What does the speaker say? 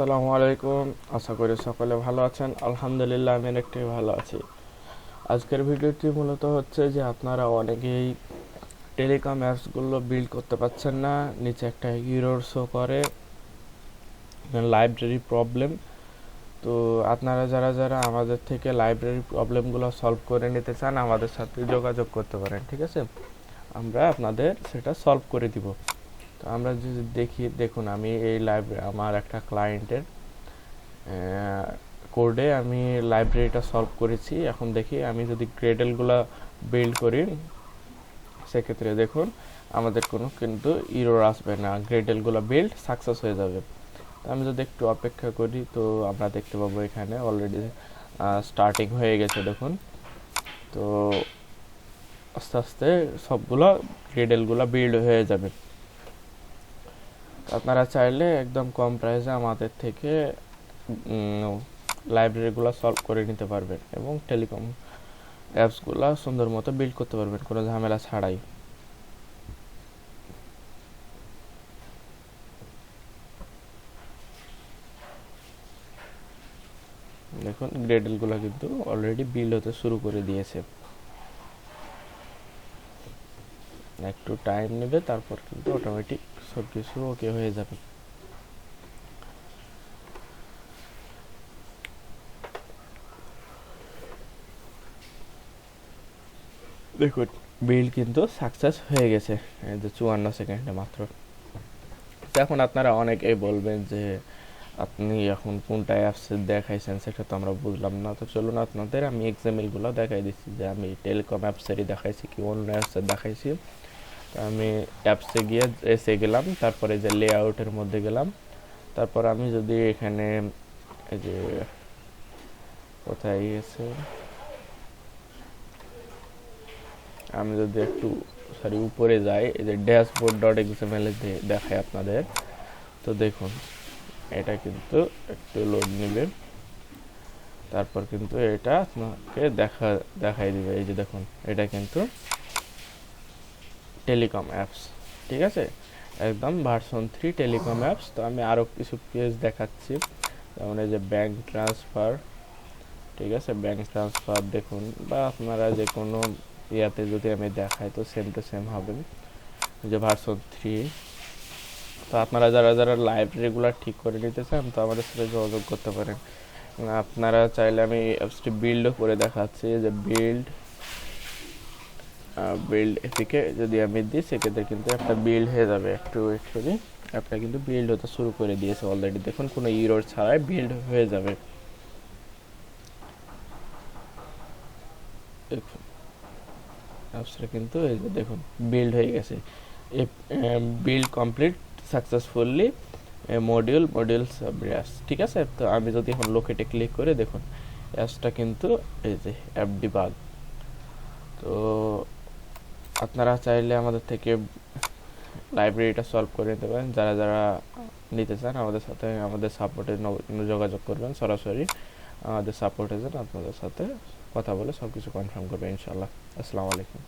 আসসালামু আলাইকুম। আশা করি সকলে ভালো আছেন। আলহামদুলিল্লাহ আমি অনেকটাই ভালো আছি। আজকের ভিডিওটি মূলত হচ্ছে যে আপনারা অনেকেই টেলিকম অ্যাপসগুলো বিল্ড করতে পারছেন না। নিচে একটা ইরোর শো করে। লাইব্রেরি প্রবলেম তো আপনারা যারা যারা আমাদের থেকে লাইব্রেরি প্রবলেমগুলো সলভ করে নিতে চান, আমাদের সাথে যোগাযোগ করতে পারেন, ঠিক আছে? আমরা আপনাদের সেটা সলভ করে দিব। তো আমরা যদি দেখি, দেখুন, আমি এই লাইব্রেরি আমার একটা ক্লায়েন্টের কোডে আমি লাইব্রেরিটা সলভ করেছি। এখন দেখি, আমি যদি গ্রেডেলগুলো বিল্ড করি, সেক্ষেত্রে দেখুন, আমাদের কোনো কিন্তু ইরোর আসবে না। গ্রেডেলগুলো বিল্ড সাকসেস হয়ে যাবে। তো আমি যদি একটু অপেক্ষা করি, তো আমরা দেখতে পাবো এখানে অলরেডি স্টার্টিং হয়ে গেছে, দেখুন। তো আস্তে আস্তে সবগুলো গ্রেডেলগুলো বিল্ড হয়ে যাবে। আপনারা চাইলে একদম কম প্রাইসে আমাদের থেকে লাইব্রেরিগুলো সলভ করে নিতে পারবেন এবং টেলিকম অ্যাপসগুলো সুন্দর মতো বিল্ড করতে পারবেন, কোনো ঝামেলা ছাড়াই। দেখুন গ্রেডেলগুলো কিন্তু অলরেডি বিল্ড হতে শুরু করে দিয়েছে। একটু টাইম নেবে, তারপর কিন্তু অটোমেটিক সব কিছু ওকে হয়ে যাবে। দেখুন বিল কিন্তু সাকসেস হয়ে গেছে যে চুয়ান্ন সেকেন্ডে মাত্র। এখন আপনারা অনেকেই বলবেন যে, আপনি এখন কোনটা অ্যাপসে দেখাইছেন সেটা তো আমরা বুঝলাম না। তো চলুন আপনাদের, আমি এক্সাম্পলগুলো দেখাই দিচ্ছি যে আমি টেলিকম অ্যাপসেরই দেখাইছি কি অন্য অ্যাপসের দেখাইছি। আমি অ্যাপসে গিয়ে এসে গেলাম, তারপরে যে লেআউটের মধ্যে গেলাম। তারপর আমি যদি এখানে যে কোথায় গেছে? আমি যদি একটু সরি উপরে যাই, এই যে ড্যাশবোর্ড ডট এক্সএমএল দেখায় আপনাদের। তো দেখুন, এটা কিন্তু একটু লোড নেবে। তারপর কিন্তু এটা আপনাকে দেখা দেখাই দিবে। এই যে দেখুন, এটা কিন্তু টেলিকম অ্যাপস, ঠিক আছে? একদম ভার্সন থ্রি টেলিকম অ্যাপস। তো আমি আরও কিছু পেজ দেখাচ্ছি। যেমন এই যে ব্যাঙ্ক ট্রান্সফার ঠিক আছে? ব্যাঙ্ক ট্রান্সফার দেখুন, বা আপনারা যে কোনো ইয়াতে যদি আমি দেখাই, তো সেম টু সেম হবে। যে ভার্সন থ্রি তো আপনারা যারা যারা লাইভ রেগুলার ঠিক করে নিতে চান, তো আমাদের সাথে যোগাযোগ করতে পারেন। আপনারা চাইলে আমি অ্যাপসটি বিল্ডও করে দেখাচ্ছি। যে বিল্ড বিল্ড এপিকে যদি আমি দিই, সেক্ষেত্রে কিন্তু একটা বিল্ড হয়ে যাবে। একটু ওয়েট করি কিন্তু বিল্ড হতে শুরু করে দিয়েছে অলরেডি দেখুন, কোনো ইরোর ছাড়াই বিল্ড হয়ে যাবে। দেখুন অ্যাপসটা কিন্তু এই যে দেখুন বিল্ড হয়ে গেছে। Build complete successfully module module সাবরিয়াস ঠিক আছে? তো আমি যদি এখন লোকেটে ক্লিক করে, দেখুন অ্যাপসটা কিন্তু এই যে অ্যাপ ডিবাগ তো আপনারা চাইলে আমাদের থেকে লাইব্রেরিটা সলভ করে নিতে পারেন। যারা যারা নিতে চান, আমাদের সাথে, আমাদের সাপোর্টে যোগাযোগ করবেন সরাসরি। আমাদের সাপোর্ট এজেন্ট আপনাদের সাথে কথা বলে সব কিছু কনফার্ম করবে ইনশাল্লাহ আসসালামু আলাইকুম।